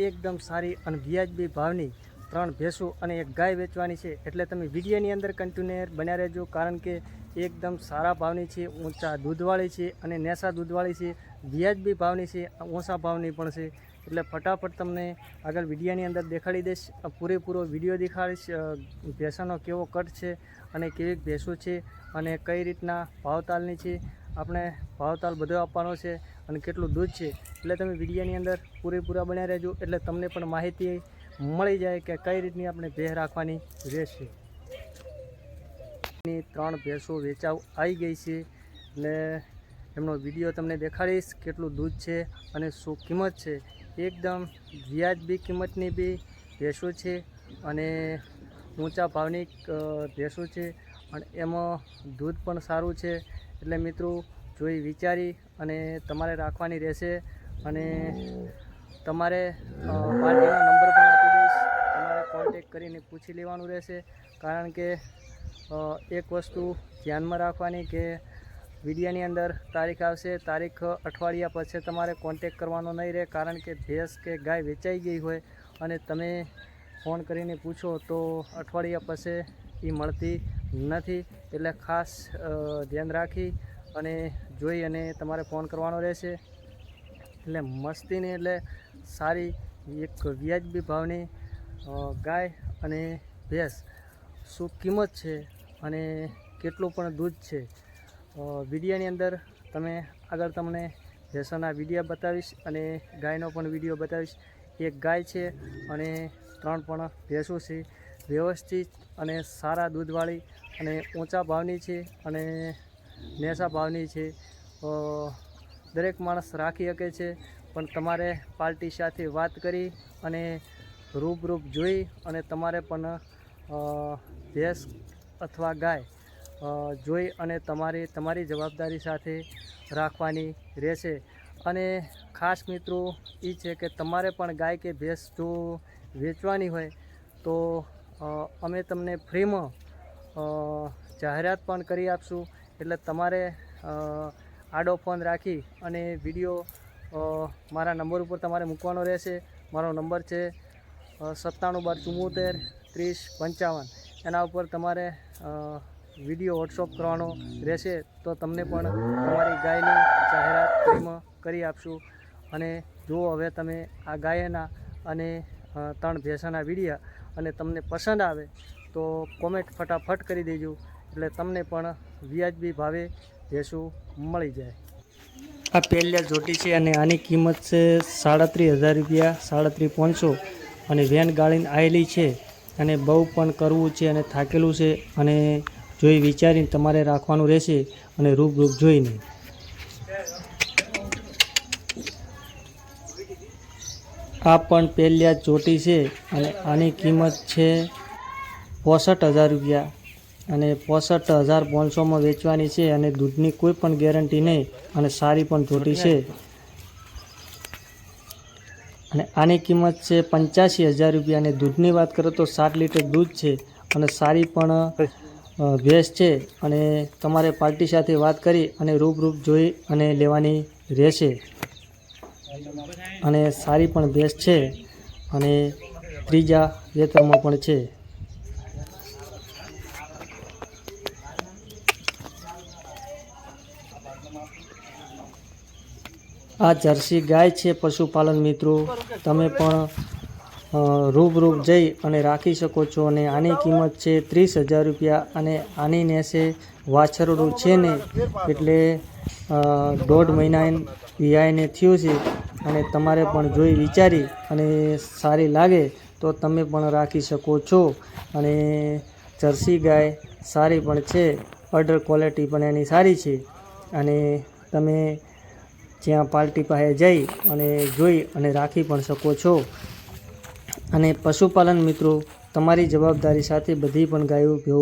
એકદમ સારી અને વ્યાજબી ભાવની ત્રણ ભેંસો અને એક ગાય વેચવાની છે. એટલે તમે વિડીયોની અંદર કન્ટિન્યુઅર બન્યા રહેજો, કારણ કે એકદમ સારા ભાવની છે, ઊંચા દૂધવાળી છે અને નેસા દૂધવાળી છે, વ્યાજબી ભાવની છે, ઓછા ભાવની પણ છે. એટલે ફટાફટ તમને આગળ વિડીયાની અંદર દેખાડી દઈશ. પૂરેપૂરો વીડિયો દેખાડીશ ભેંસાનો કેવો કટ છે અને કેવી ભેંસો છે અને કઈ રીતના ભાવતાલની છે. આપણે ભાવતાલ બધો આપવાનો છે અને કેટલું દૂધ છે. એટલે તમે વિડીયાની અંદર પૂરેપૂરા બન્યા રહેજો. એટલે તમને પણ માહિતી મળી જાય કે કઈ રીતની આપણે ભેહ રાખવાની રહેશે. ત્રણ ભેંસો વેચાવ આવી ગઈ છે ને એમનો વીડિયો તમને દેખાડીશ કેટલું દૂધ છે અને શું કિંમત છે. એકદમ વ્યાજબી કિંમતની બી ભેંસો છે અને ઊંચા ભાવની ભેંસો છે. અને એમાં દૂધ પણ સારું છે. એટલે મિત્રો, જોઈ વિચારી અને તમારે રાખવાની રહેશે. અને તમારે પાર્ટીનો નંબર પણ આપી દઈશ. તમારે કોન્ટેક કરીને પૂછી લેવાનું રહેશે. કારણ કે એક વસ્તુ ધ્યાનમાં રાખવાની કે વિડીયાની અંદર તારીખ આવશે. તારીખ અઠવાડિયા પછી તમારે કોન્ટેક કરવાનો નહીં રહે. કારણ કે ભેંસ કે ગાય વેચાઈ ગઈ હોય અને તમે ફોન કરીને પૂછો તો અઠવાડિયા પછી એ મળતી નથી. એટલે ખાસ ધ્યાન રાખી અને જોઈ અને તમારે ફોન કરવાનો રહેશે. એટલે મસ્તીની એટલે સારી એક વ્યાજબી ભાવની ગાય અને ભેંસ શું કિંમત છે અને કેટલું પણ દૂધ છે. વિડીયાની અંદર તમે આગળ તમને ભેંસોના વીડિયો બતાવીશ અને ગાયનો પણ વીડિયો બતાવીશ. એક ગાય છે અને ત્રણ પણ ભેંસો છે. વ્યવસ્થિત અને સારા દૂધવાળી અને ઊંચા ભાવની છે અને નેસા ભાવની છે. દરેક માણસ રાખી શકે છે, પણ તમારે પાર્ટી સાથે વાત કરી અને રૂબરૂપ જોઈ અને તમારે પણ ભેંસ અથવા ગાય જોઈ અને તમારી તમારી જવાબદારી સાથે રાખવાની રહેશે. અને ખાસ મિત્રો એ છે કે તમારે પણ ગાય કે ભેંસ જો વેચવાની હોય, તો અમે તમને ફ્રીમાં જાહેરાત પણ કરી આપશું. એટલે તમારે આડો ફોન રાખી અને વીડિયો મારા નંબર ઉપર તમારે મૂકવાનો રહેશે. મારો નંબર છે સત્તાણું બાર ચુમ્મોતેર ત્રીસ પંચાવન. એના ઉપર તમારે વીડિયો વોટ્સઅપ કરવાનો રહેશે તો તમને પણ તમારી ગાયની જાહેરાત ફ્રીમાં કરી આપશું. અને જુઓ હવે તમે આ ગાયના અને ત્રણ ભેંસાના વિડીયા અને તમને પસંદ આવે તો કોમેન્ટ ફટાફટ કરી દેજો. એટલે તમને પણ વ્યાજબી ભાવે ભેંસું મળી જાય. આ પહેલા જોટી છે અને આની કિંમત છે સાડત્રીસ હજાર રૂપિયા, સાડત્રીસ પાંચસો અને વેન ગાળીને આવેલી છે અને બહુ પણ કરવું છે અને થાકેલું છે અને જોઈ વિચારીને તમારે રાખવાનું રહેશે અને રૂપરૂપ જોઈને. આ પણ પહેલા ચોટી છે અને આની કિંમત છે પોસઠ હજાર રૂપિયા. અને પોસઠ હજાર પાંચસોમાં વેચવાની છે અને દૂધની કોઈ પણ ગેરંટી નહીં અને સારી પણ ચોટી છે. અને આની કિંમત છે પંચ્યાસી હજાર રૂપિયા અને દૂધની વાત કરો તો સાત લીટર દૂધ છે અને સારી પણ ભેંસ છે. અને તમારે પાર્ટી સાથે વાત કરી અને રૂબરૂપ જોઈ અને લેવાની રહેશે. અને સારી પણ ભેંસ છે અને ત્રીજા વેતરમાં પણ છે. આ જર્સી ગાય છે પશુપાલન મિત્રો. તમે પણ રૂબરૂપ જઈ અને રાખી શકો છો અને આની કિંમત છે ત્રીસ હજાર રૂપિયા અને આની નેસે વાછરડું છે ને એટલે દોઢ મહિના વિયાઈને થયું છે અને તમારે પણ જોઈ વિચારી અને સારી લાગે તો તમે પણ રાખી શકો છો. અને જર્સી ગાય સારી પણ છે ઓર્ડર ક્વોલિટી પણ એની સારી છે. અને તમે જ્યાં પાર્ટી પાસે જઈ અને જોઈ અને રાખી પણ શકો છો. અને પશુપાલન મિત્રો તમારી જવાબદારી સાથે બધી પણ ગાયો ભેવો